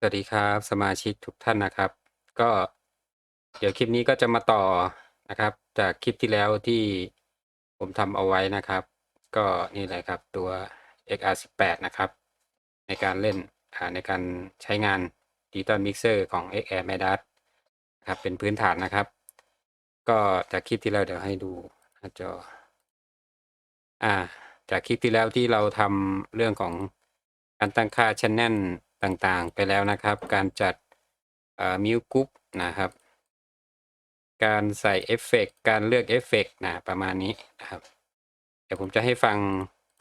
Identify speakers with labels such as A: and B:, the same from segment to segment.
A: สวัสดีครับ สมาชิกทุกท่านนะครับ ก็เดี๋ยวคลิปนี้ก็จะมาต่อนะครับ จากคลิปที่แล้วที่ผมทำเอาไว้นะครับ ก็นี่แหละครับตัว XR18 นะครับ ในการเล่นในการใช้งานดิจิตอลมิกเซอร์ของ XR m e d a s ครับเป็นพื้นฐานนะครับ ก็จากคลิปที่แล้วเดี๋ยวให้ดูหน้าจออ่าจากคลิปที่แล้วที่เราทำเรื่องของการตั้งค่าชันแนล ต่างๆ ไปแล้วนะครับ การจัดมิวกรุ๊ปนะครับ การใส่เอฟเฟกต์การเลือกเอฟเฟกต์นะประมาณนี้นะครับ เดี๋ยวผมจะให้ฟัง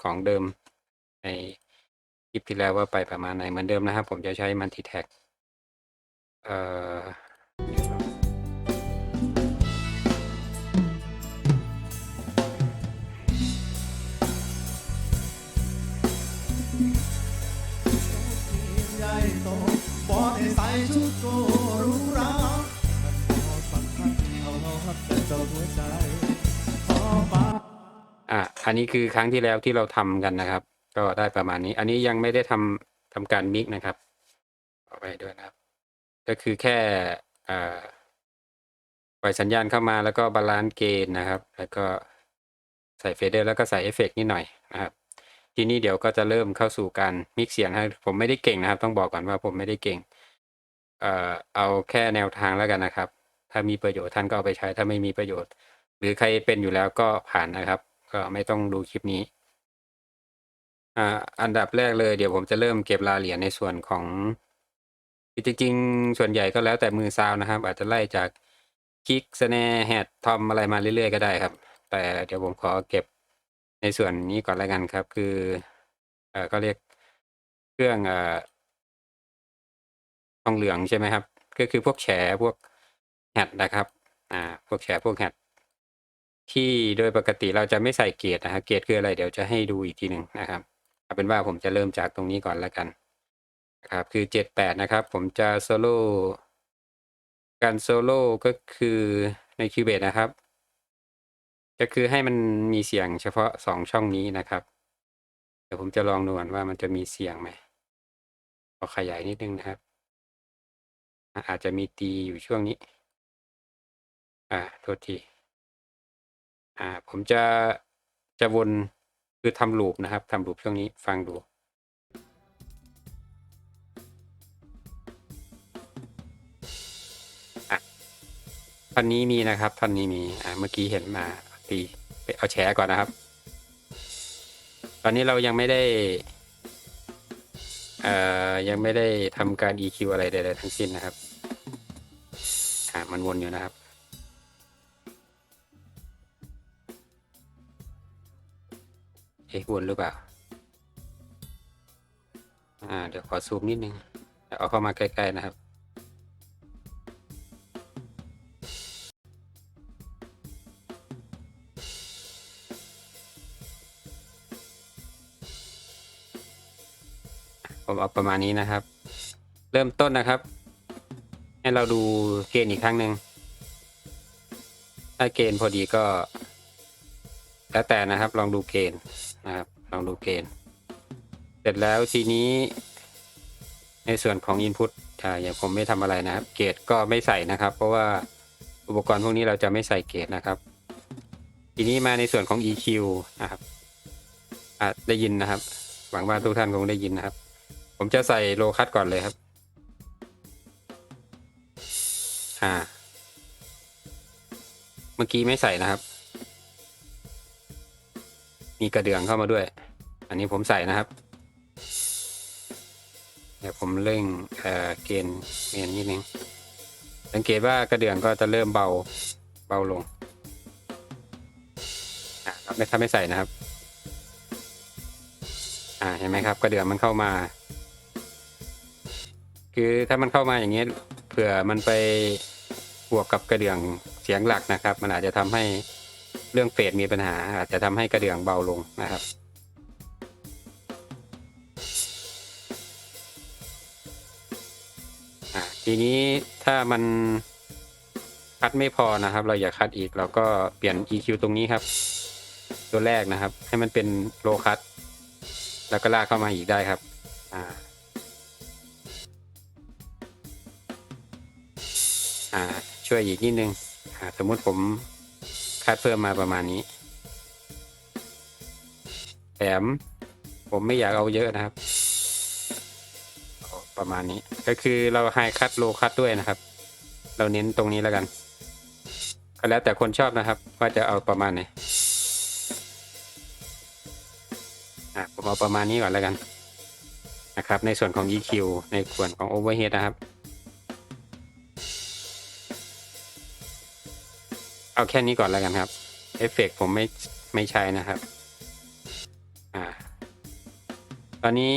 A: ของเดิมในคลิปที่แล้วว่าไปประมาณไหนเหมือนเดิมนะครับ ผมจะใช้มันติแท็กเอ่อ
B: อัน
A: นี้คือครั้งที่แล้วที่เราทำกันนะครับ ก็ได้ประมาณนี้ อันนี้ยังไม่ได้ทำทำการมิกนะครับเอาไปด้วยนะครับ ก็คือแค่ปล่อยสัญญาณเข้ามาแล้วก็บาลานซ์เกณฑ์นะครับ แล้วก็ใส่เฟเดอร์แล้วก็ใส่เอฟเฟกนิดหน่อยนะครับ ทีนี้เดี๋ยวก็จะเริ่มเข้าสู่การมิกเสียงให้ผมไม่ได้เก่งนะครับ ต้องบอกก่อนว่าผมไม่ได้เก่ง เอ่อเอาแค่แนวทางแล้วกันนะครับ ถ้ามีประโยชน์ท่านก็เอาไปใช้ถ้าไม่มีประโยชน์ หรือใครเป็นอยู่แล้วก็ผ่านนะครับ ก็ไม่ต้องดูคลิปนี้อ่าอันดับแรกเลยเดี๋ยวผมจะเริ่มเก็บรายละเอียดในส่วนของจริงๆส่วนใหญ่ก็แล้วแต่มือซาวนะครับ อาจจะไล่จากคิกสแนร์แฮดทอมอะไรมาเรื่อยๆก็ได้ครับ แต่เดี๋ยวผมขอเก็บในส่วนนี้ก่อนแล้วกันครับ คือเอ่อก็เรียกเครื่องเอ่อทองเหลืองใช่ไหมครับ ก็คือพวกแฉพวกแฮดนะครับ อ่า พวกแฉพวกแฮด ที่โดยปกติเราจะไม่ใส่เกรดนะครับเกรดคืออะไรเดี๋ยวจะให้ดูอีกทีหนึ่งนะครับเอาเป็นว่าผมจะเริ่มจากตรงนี้ก่อนแล้วกันนะครับคือเจ็ดแปดนะครับ ผมจะโซโล่การโซโล่ก็คือในคิวเบ e นะครับ ก็คือให้มันมีเสียงเฉพาะสองช่องนี้นะครับ เดี๋ยวผมจะลองดูก่อนว่ามันจะมีเสียงไหมขอขยายนิดนึงนะครับ อาจจะมีตีอยู่ช่วงนี้ อ่าโทษที อ่า ผมจะจะวนคือทำลูปนะครับทำลูปช่วงนี้ฟังดูอะท่อนนี้มีนะครับท่อนนี้มีอ่าเมื่อกี้เห็นมาตีไปเอาแชร์ก่อนนะครับ ตอนนี้เรายังไม่ได้เอ่อยังไม่ได้ทำการ EQ อะไรใดๆทั้งสิ้นนะครับอ่ามันวนอยู่นะครับ เอ๊ะวนหรือเปล่า อ่า เดี๋ยวขอซูมนิดนึง เอาเข้ามาใกล้ ๆ นะครับ ผมเอาประมาณนี้นะครับ เริ่มต้นนะครับ ให้เราดูเกณฑ์อีกครั้งหนึ่ง ถ้าเกณฑ์พอดีก็ แล้วแต่นะครับ ลองดูเกณฑ์ ลองดูเกณฑ์ เสร็จแล้วทีนี้ในส่วนของ Input อ่าอย่างผมไม่ทำอะไรนะครับ เกรดก็ไม่ใส่นะครับ เพราะว่าอุปกรณ์พวกนี้เราจะไม่ใส่เกรดนะครับ ทีนี้มาในส่วนของ EQ นะครับอะได้ยินนะครับ หวังว่าทุกท่านคงได้ยินนะครับ ผมจะใส่โลคัตก่อนเลยครับอ่าเมื่อกี้ไม่ใส่นะครับ มีกระเดื่องเข้ามาด้วย อันนี้ผมใส่นะครับเดี๋ยวผมเร่งเอ่อเกณฑ์เกณฑ์นิดนึงสังเกตว่ากระเดื่องก็จะเริ่มเบาเบาลงครับไม่ถ้าไม่ใส่นะครับ อ่าเห็นไหมครับ กระเดื่องมันเข้ามา คือถ้ามันเข้ามาอย่างเงี้ยเผื่อมันไปบวกกับกระเดื่องเสียงหลักนะครับ มันอาจจะทำให้ เรื่องเฟดมีปัญหาอาจจะทำให้กระเดื่องเบาลงนะครับ ทีนี้ถ้ามันคัดไม่พอนะครับ เราอยากคัดอีกเราก็เปลี่ยน EQ ตรงนี้ครับ ตัวแรกนะครับ ให้มันเป็นโลคัดแล้วก็ลากเข้ามาอีกได้ครับอ่าช่วยอีกนิดนึงสมมุติผม คัดเพิ่มมาประมาณนี้ แถมผมไม่อยากเอาเยอะนะครับ ประมาณนี้ก็คือเราไฮคัดโลคัดด้วยนะครับ เราเน้นตรงนี้แล้วกันก็แล้วแต่คนชอบนะครับ ว่าจะเอาประมาณไหนอะผมเอาประมาณนี้ก่อนแล้วกันนะครับ ในส่วนของ EQ ในส่วนของ Overhead นะครับ เอาแค่นี้ก่อนแล้วกันครับ เอฟเฟกผมไม่ไม่ใช้นะครับ อ่า ตอนนี้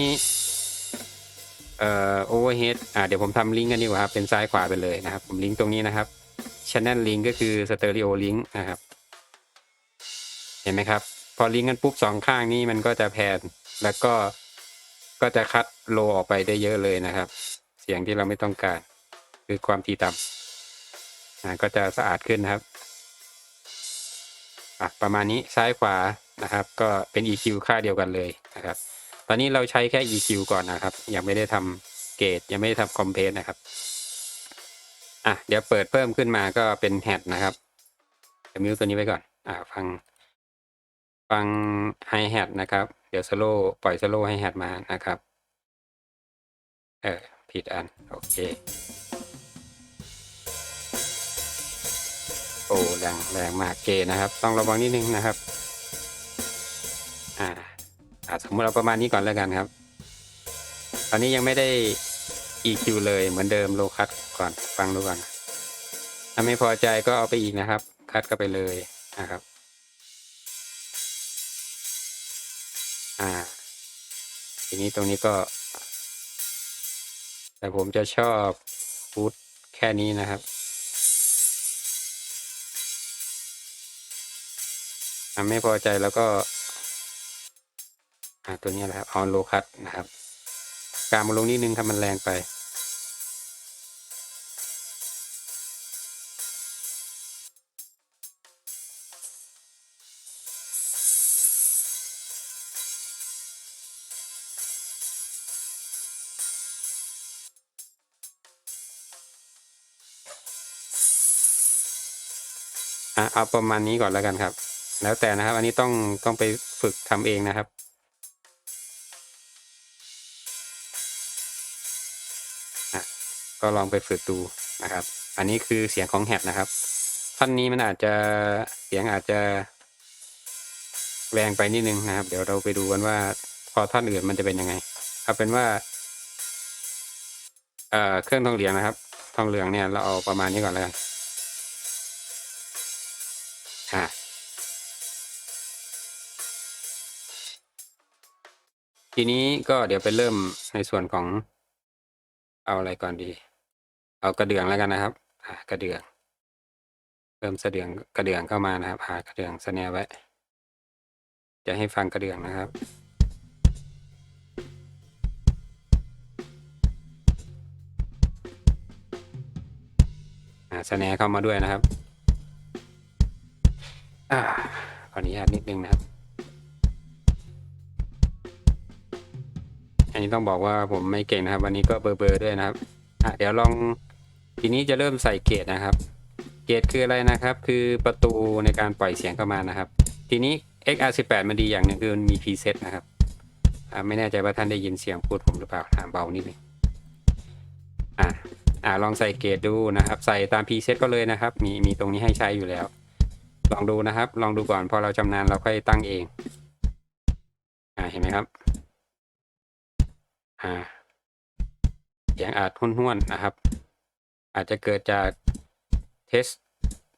A: เอ่อ overhead อ่าเดี๋ยวผมทำลิงก์กันดีกว่าครับเป็นซ้ายขวาไปเลยนะครับ ผมลิงก์ตรงนี้นะครับ channel link ก็คือ stereo link นะครับ เห็นไหมครับ พอลิงก์กันปุ๊บสองข้างนี้มันก็จะแพนแล้วก็ก็จะคัดโลออกไปได้เยอะเลยนะครับ เสียงที่เราไม่ต้องการ คือความถี่ต่ำอ่าก็จะสะอาดขึ้นนะครับ อะประมาณนี้ซ้ายขวานะครับ ก็เป็น EQ ค่าเดียวกันเลยนะครับ ตอนนี้เราใช้แค่ EQ ก่อนนะครับ ยังไม่ได้ทำเกจยังไม่ได้ทำคอมเพลนะครับอะเดี๋ยวเปิดเพิ่มขึ้นมาก็เป็นแฮดนะครับเดี๋ยวมิวตัวนี้ไว้ก่อนอ่าฟัง ฟังไฮแฮดนะครับ เดี๋ยวสโลปล่อยสโลไฮแฮดมานะครับ เออผิดอัน โอเค โอ้แรงแรงมากเกนะครับ ต้องระวังนิดนึงนะครับ อ่าสมมติเราประมาณนี้ก่อนแล้วกันครับ ตอนนี้ยังไม่ได้ EQ เลยเหมือนเดิมโลคัตก่อนฟังดูก่อนถ้าไม่พอใจก็เอาไปอีกนะครับ คัดก็ไปเลยนะครับ อ่า ทีนี้ตรงนี้ก็ แต่ผมจะชอบฟูดแค่นี้นะครับ ไม่พอใจแล้วก็อ่าตัวนี้แหละครับเอาโลคัตนะครับ กางมาลงนิดนึงครับมันแรงไปอะเอาประมาณนี้ก่อนแล้วกันครับ แล้วแต่นะครับ อันนี้ต้องต้องไปฝึกทำเองนะครับอะก็ลองไปฝึกดูนะครับ อันนี้คือเสียงของแฮดนะครับ ท่อนนี้มันอาจจะเสียงอาจจะ แรงไปนิดนึงนะครับ เดี๋ยวเราไปดูกันว่า พอท่อนอื่นมันจะเป็นยังไงเอาเป็นว่าเอ่อเครื่องทองเหลืองนะครับ ทองเหลืองเนี่ยเราเอาประมาณนี้ก่อนแล้วกันอะ ทีนี้ก็เดี๋ยวไปเริ่มในส่วนของ เอาอะไรก่อนดี เอากระเดื่องแล้วกันนะครับอ่ากระเดื่องเริ่มเสดืองกระเดื่องเข้ามานะครับหากระเดื่องสแนไว้ จะให้ฟังกระเดื่องนะครับอ่าสแนเข้ามาด้วยนะครับ อ่าขออนุญาตนิดนึงนะครับ อันนี้ต้องบอกว่าผมไม่เก่งนะครับ วันนี้ก็เบอร์เบอร์ด้วยนะครับอะเดี๋ยวลองทีนี้จะเริ่มใส่เกตนะครับ เกตคืออะไรนะครับ คือประตูในการปล่อยเสียงเข้ามานะครับ ทีนี้ XR18 มันดีอย่างหนึงคือมันมี preset นะครับอ่าไม่แน่ใจว่าท่านได้ยินเสียงพูดผมหรือเปล่าอ่าเบานิดนึงอ่าอ่าลองใส่เกตดูนะครับ ใส่ตาม preset ก็เลยนะครับ มีมีตรงนี้ให้ใช้อยู่แล้ว ลองดูนะครับ ลองดูก่อนพอเราชำนาญเราค่อยตั้งเองอ่าเห็นไหมครับ อ่าเสียงอาจห้วนๆนะครับ อาจจะเกิดจากเทส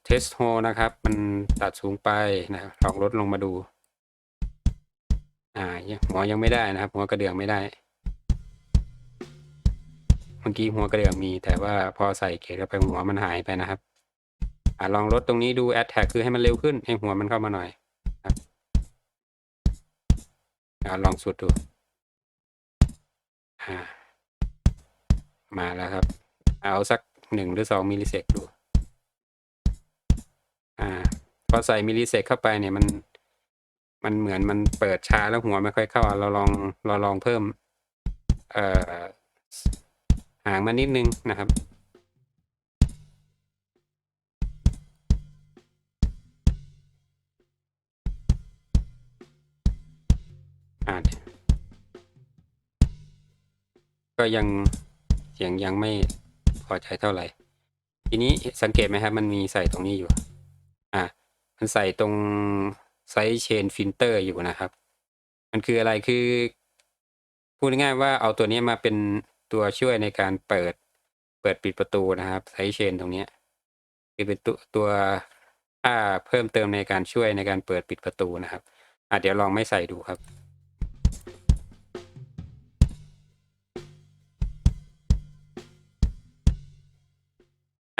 A: เทสโฮนะครับ มันตัดสูงไปนะลองลดลงมาดู อ่าหัวยังไม่ได้นะครับ หัวกระเดื่องไม่ได้ เมื่อกี้หัวกระเดื่องมี แต่ว่าพอใส่เกจเข้าไปหัวมันหายไปนะครับอ่าลองลดตรงนี้ดู a d t a c คือให้มันเร็วขึ้นให้หัวมันเข้ามาหน่อยครับอ่าลองสุดดู มาแล้วครับ เอาสักหนึ่งหรือสองมิลลิเซกดู อ่า พอใส่มิลลิเซกเข้าไปเนี่ยมัน มันเหมือนมันเปิดช้าแล้วหัวไม่ค่อยเข้า เราลองเราลองเพิ่ม เอ่อห่างมานิดนึงนะครับ ก็ยังเสียงยังไม่พอใจเท่าไหร่ ทีนี้สังเกตไหมครับมันมีใส่ตรงนี้อยู่ อะมันใส่ตรงไซส์เชนฟิลเตอร์อยู่นะครับ มันคืออะไรคือพูดง่ายๆว่าเอาตัวนี้มาเป็นตัวช่วยในการเปิดเปิดปิดประตูนะครับไซส์เชนตรงนี้คือเป็นตัวตัวค่าเพิ่มเติมในการช่วยในการเปิดปิดประตูนะครับอะเดี๋ยวลองไม่ใส่ดูครับ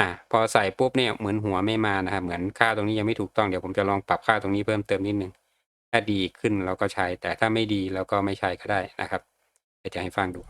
A: อะพอใส่ปุ๊บเนี่ยเหมือนหัวไม่มานะครับ เหมือนค่าตรงนี้ยังไม่ถูกต้อง เดี๋ยวผมจะลองปรับค่าตรงนี้เพิ่มเติมนิดนึงถ้าดีขึ้นเราก็ใช้ แต่ถ้าไม่ดีเราก็ไม่ใช้ก็ได้นะครับเดี๋ยวจะให้ฟังดู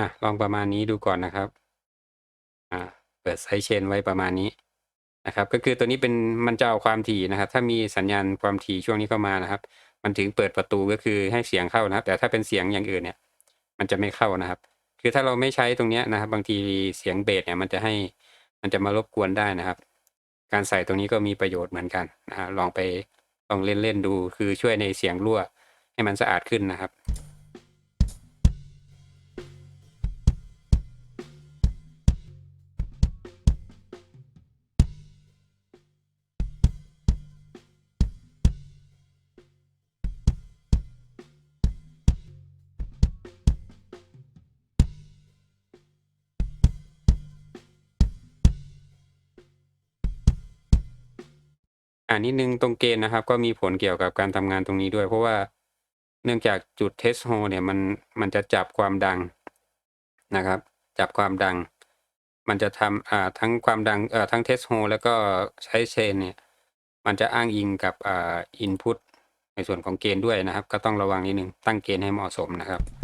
A: อะลองประมาณนี้ดูก่อนนะครับอ่าเปิดไซเชนไว้ประมาณนี้นะครับ ก็คือตัวนี้เป็นมันจะเอาความถี่นะครับ ถ้ามีสัญญาณความถี่ช่วงนี้เข้ามานะครับ มันถึงเปิดประตูก็คือให้เสียงเข้านะครับ แต่ถ้าเป็นเสียงอย่างอื่นเนี่ย มันจะไม่เข้านะครับ คือถ้าเราไม่ใช้ตรงนี้นะครับ บางทีเสียงเบสเนี่ยมันจะให้มันจะมารบกวนได้นะครับ การใส่ตรงนี้ก็มีประโยชน์เหมือนกันนะฮะลองไปลองเล่นเล่นๆดู คือช่วยในเสียงรั่วให้มันสะอาดขึ้นนะครับ นิดนึงตรงเกณฑ์นะครับ ก็มีผลเกี่ยวกับการทำงานตรงนี้ด้วย เพราะว่าเนื่องจากจุดเทสโฮเนี่ยมันมันจะจับความดังนะครับ จับความดัง มันจะทำอ่าทั้งความดังเอ่อทั้งเทสโฮแล้วก็ใช้เชนเนี่ยมันจะอ้างอิงกับอ่าอินพุตในส่วนของเกณฑ์ด้วยนะครับ ก็ต้องระวังนิดนึงตั้งเกณฑ์ให้เหมาะสมนะครับ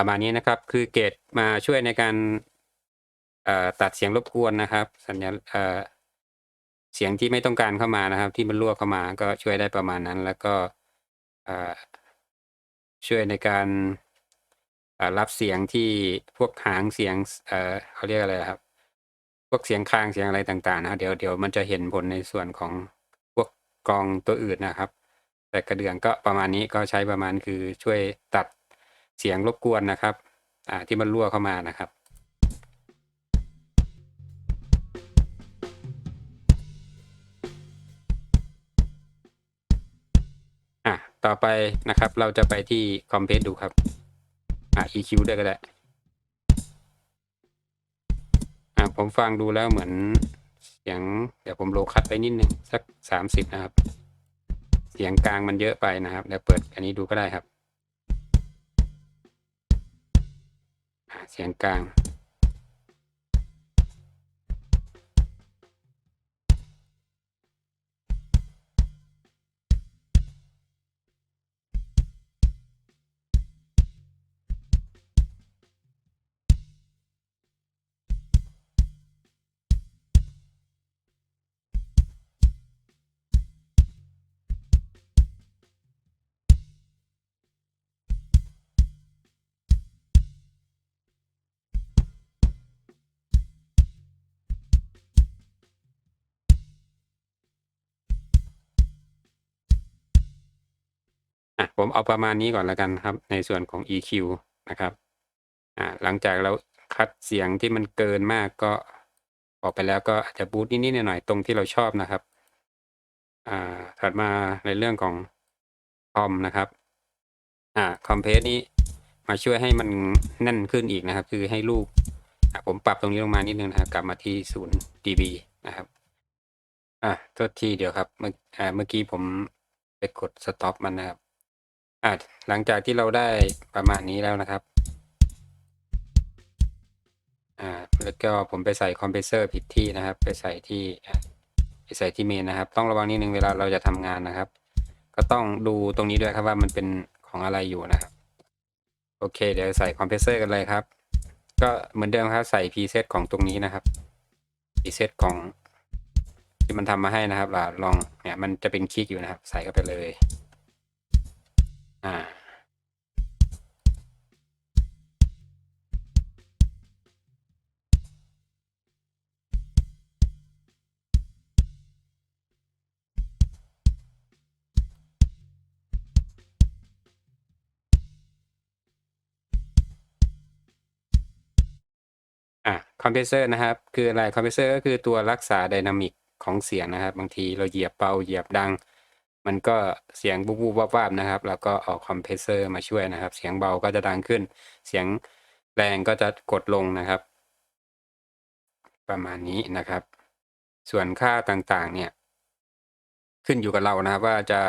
A: ประมาณนี้นะครับ คือเกตมาช่วยในการตัดเสียงรบกวนนะครับ สัญญาเสียงที่ไม่ต้องการเข้ามานะครับ ที่มันรั่วเข้ามาก็ช่วยได้ประมาณนั้น แล้วก็ช่วยในการรับเสียงที่พวกหางเสียงเขาเรียกอะไรครับ พวกเสียงคลางเสียงอะไรต่างๆ นะเดี๋ยวเดี๋ยวมันจะเห็นผลในส่วนของพวกกองตัวอื่นนะครับ แต่กระเดื่องก็ประมาณนี้ก็ใช้ประมาณคือช่วยตัด เสียงรบกวนนะครับอ่าที่มันรั่วเข้ามานะครับอะต่อไปนะครับเราจะไปที่คอมเพสดูครับอะ EQ ด้วยก็ได้อะผมฟังดูแล้วเหมือนเสียงเดี๋ยวผมโลคัดไปนิดนึงสักสามสิบนะครับ เสียงกลางมันเยอะไปนะครับเดี๋ยวเปิดอันนี้ดูก็ได้ครับ อะ ผมเอาประมาณนี้ก่อนแล้วกันครับ ในส่วนของ EQ นะครับอ่าหลังจากเราคัดเสียงที่มันเกินมากก็ออกไปแล้วก็อาจจะบูตนิดๆหน่อยๆตรงที่เราชอบนะครับอ่าถัดมาในเรื่องของคอมนะครับอ่าคอมเพสนี้มาช่วยให้มันแน่นขึ้นอีกนะครับ คือให้ลูกผมปรับตรงนี้ลงมานิดนึงนะครับ กลับมาที่ศูนย์ dB นะครับอะโทษทีเดี๋ยวครับ เมื่อเมื่อกี้ผมไปกด stop มันนะครับ อะหลังจากที่เราได้ประมาณนี้แล้วนะครับ อ่า แล้วก็ผมไปใส่คอมเพรสเซอร์ผิดที่นะครับ ไปใส่ที่ไปใส่ที่เมนนะครับ ต้องระวังนิดนึงเวลาเราจะทำงานนะครับ ก็ต้องดูตรงนี้ด้วยครับว่ามันเป็นของอะไรอยู่นะครับ โอเค เดี๋ยวใส่คอมเพรสเซอร์กันเลยครับ ก็เหมือนเดิมครับ ใส่พ r เซตของตรงนี้นะครับพ r เซตของที่มันทำมาให้นะครับล่ะลองเนี่ยมันจะเป็นคลิกอยู่นะครับ ใส่เข้าไปเลย อ่าอะคอมเพรสเซอร์นะครับ คืออะไรคอมเพรสเซอร์ก็คือตัวรักษาไดนามิกของเสียงนะครับ บางทีเราเหยียบเบาเหยียบดัง มันก็เสียงบูบบูบวาบๆนะครับ แล้วก็เอาคอมเพรสเซอร์มาช่วยนะครับ เสียงเบาก็จะดังขึ้น เสียงแรงก็จะกดลงนะครับ ประมาณนี้นะครับ ส่วนค่าต่างๆ เนี่ย ขึ้นอยู่กับเรานะครับ ว่าจะ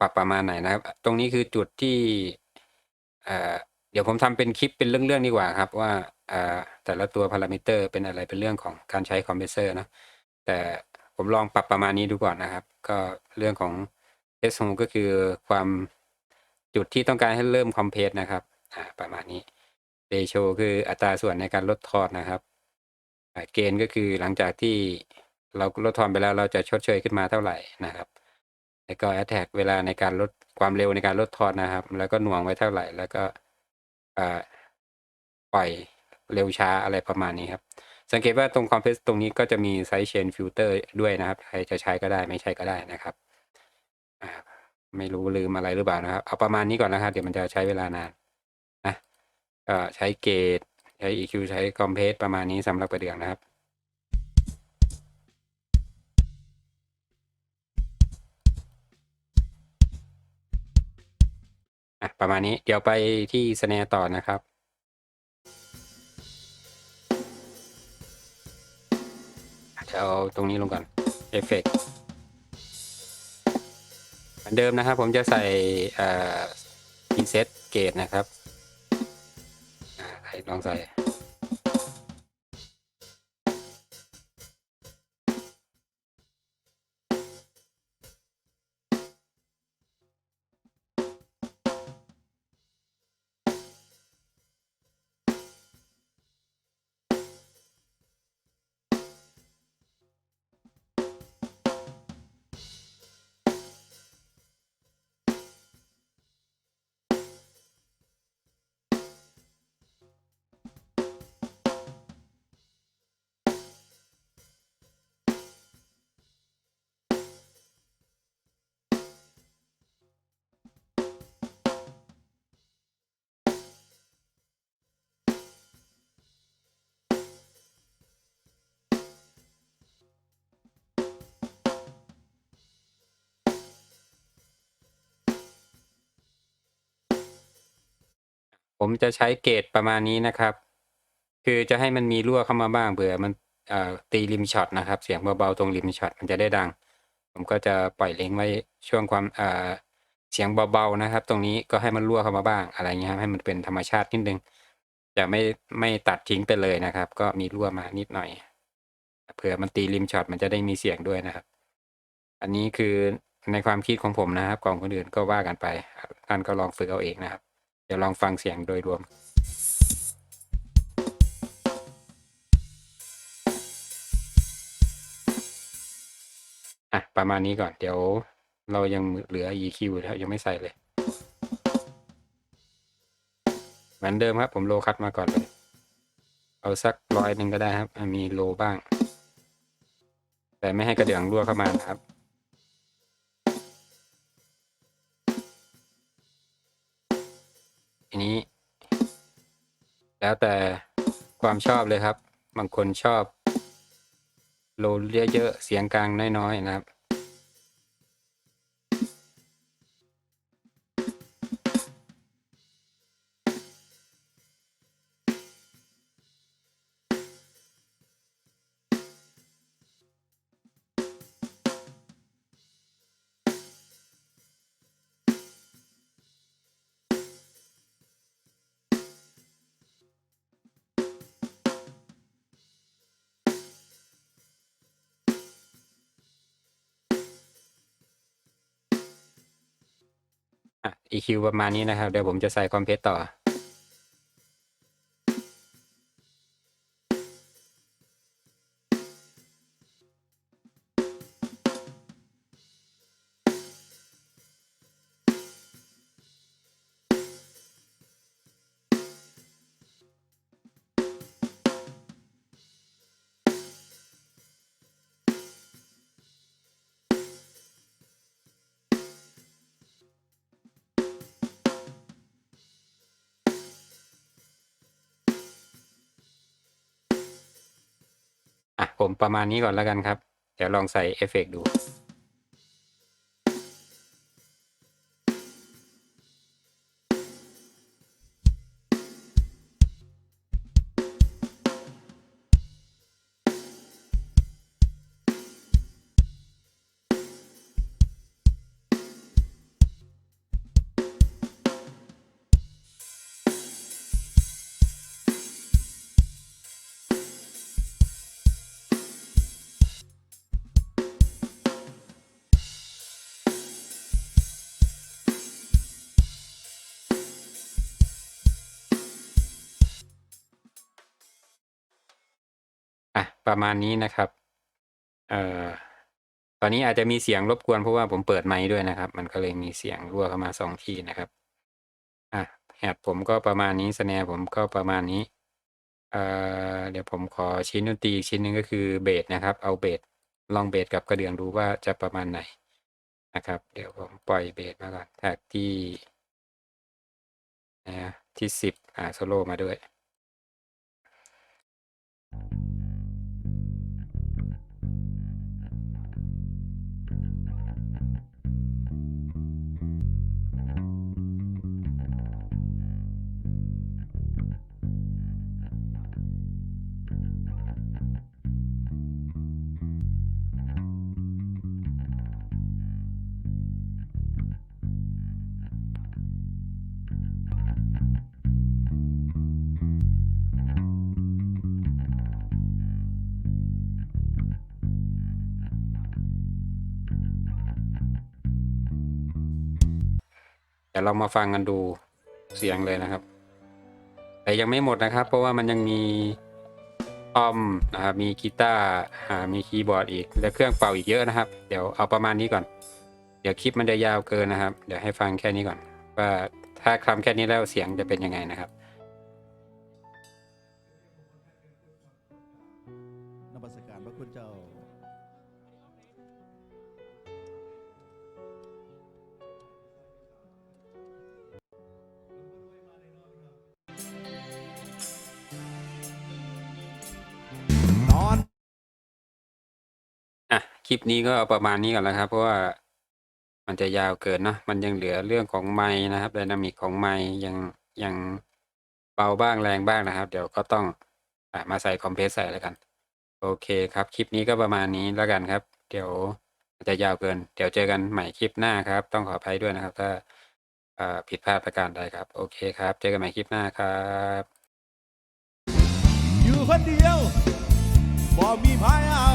A: ปรับประมาณไหนนะครับ ตรงนี้คือจุดที่เเดี๋ยวผมทำเป็นคลิปเป็นเรื่องๆดีกว่าครับ ว่าแต่ละตัวพารามิเตอร์เป็นอะไรเป็นเรื่องของการใช้คอมเพรสเซอร์นะแต่ ผมลองปรับประมาณนี้ดูก่อนนะครับ ก็เรื่องของ s h o ก็คือความจุดที่ต้องการให้เริ่มคอมเพรสนะครับอ่าประมาณนี้ ratio คืออัตราส่วนในการลดทอนนะครับเกณฑ์ก็คือหลังจากที่เราลดทอนไปแล้วเราจะชดเชยขึ้นมาเท่าไหร่นะครับ แล้วก็ attack เวลาในการลดความเร็วในการลดทอนนะครับ แล้วก็หน่วงไว้เท่าไหร่ แล้วก็อ่าปล่อยเร็วช้าอะไรประมาณนี้ครับ สังเกตว่าตรงคอมเพรสตรงนี้ก็จะมีไซ d ์เชนฟิลเตอร์ด้วยนะครับ ใครจะใช้ก็ได้ไม่ใช้ก็ได้นะครับ ไม่รู้ลืมอะไรหรือเปล่านะครับ เอาประมาณนี้ก่อนนะครับเดี๋ยวมันจะใช้เวลานานนะก็ใช้เกตใช้ EQ ใช้คอมเพรสประมาณนี้สำหรับประเดืองนะครับประมาณนี้เดี๋ยวไปที่สแนร์ต่อนะครับ จะเอาตรงนี้ลงก่อนเอฟเฟกเหมือนเดิมนะครับ ผมจะใส่เอ่อ preset เกตนะครับลองใส่ ผมจะใช้เกรดประมาณนี้นะครับ คือจะให้มันมีรั่วเข้ามาบ้างเผื่อมันตีริมช็อตนะครับ เสียงเบาๆตรงริมช็อตมันจะได้ดัง ผมก็จะปล่อยเล้งไว้ช่วงความเสียงเบาๆนะครับ ตรงนี้ก็ให้มันรั่วเข้ามาบ้างอะไรเงี้ยครับให้มันเป็นธรรมชาตินิดนึงจะไม่ไม่ตัดทิ้งไปเลยนะครับ ก็มีรั่วมานิดหน่อยเผื่อมันตีริมช็อตมันจะได้มีเสียงด้วยนะครับ อันนี้คือในความคิดของผมนะครับ ของคนอื่นก็ว่ากันไปท่านก็ลองฝึกเอาเองนะครับ ดี๋ยวลองฟังเสียงโดยรวมอะประมาณนี้ก่อน เดี๋ยวเรายังเหลือ EQ แล้วยังไม่ใส่เลย เหมือนเดิมครับ ผมโลคัดมาก่อนเลย เอาสักร้อยหนึ่งก็ได้ครับ มีโลบ้าง แต่ไม่ให้กระเดื่องรั่วเข้ามานะครับ นี้ แล้วแต่ความชอบเลยครับ บางคนชอบโลเยอะๆเสียงกลางน้อยๆนะครับ EQ ประมาณนี้นะครับ เดี๋ยวผมจะใส่คอมเพรสต่อ ผมประมาณนี้ก่อนแล้วกันครับ เดี๋ยวลองใส่เอฟเฟกต์ดู ประมาณนี้นะครับ เอ่อตอนนี้อาจจะมีเสียงรบกวนเพราะว่าผมเปิดไมค์ด้วยนะครับ มันก็เลยมีเสียงรั่วเข้ามาสองทีนะครับ อะแฮดผมก็ประมาณนี้สแนร์ผมก็ประมาณนี้ เอ่อเดี๋ยวผมขอชิ้นดนตรีอีกชิ้นหนึ่งก็คือเบสนะครับ เอาเบสลองเบสกับกระเดื่องดูว่าจะประมาณไหนนะครับ เดี๋ยวผมปล่อยเบสมาก่อนแท็กที่นะที่สิบอ่าโซโล่มาด้วย ดี๋ยวเรามาฟังกันดูเสียงเลยนะครับ แต่ยังไม่หมดนะครับ เพราะว่ามันยังมีออมนะครับ มีกีตาร์มีคีย์บอร์ดอีก และเครื่องเป่าอีกเยอะนะครับ เดี๋ยวเอาประมาณนี้ก่อน เดี๋ยวคลิปมันจะยาวเกินนะครับ เดี๋ยวให้ฟังแค่นี้ก่อน ว่าถ้าคลำแค่นี้แล้วเสียงจะเป็นยังไงนะครับ ลิปนี้ก็เอาประมาณนี้ก่อนแล้วครับ เพราะว่ามันจะยาวเกินเนอะมันยังเหลือเรื่องของไม้นะครับไดนามิกของไม้ยังยังเบาบ้างแรงบ้างนะครับ เดี๋ยวก็ต้องอมาใส่คอมเพรสใส่แล้วกัน โอเคครับ คลิปนี้ก็ประมาณนี้แล้วกันครับ เดี๋ยวมันจะยาวเกิน เดี๋ยวเจอกันใหม่คลิปหน้าครับ ต้องขออภัยด้วยนะครับ ถ้าผิดพลาดประการใดครับ โอเคครับ เจอกันใหม่คลิปหน้าครับ
B: อยู่คนเดียว บ่มีพายอา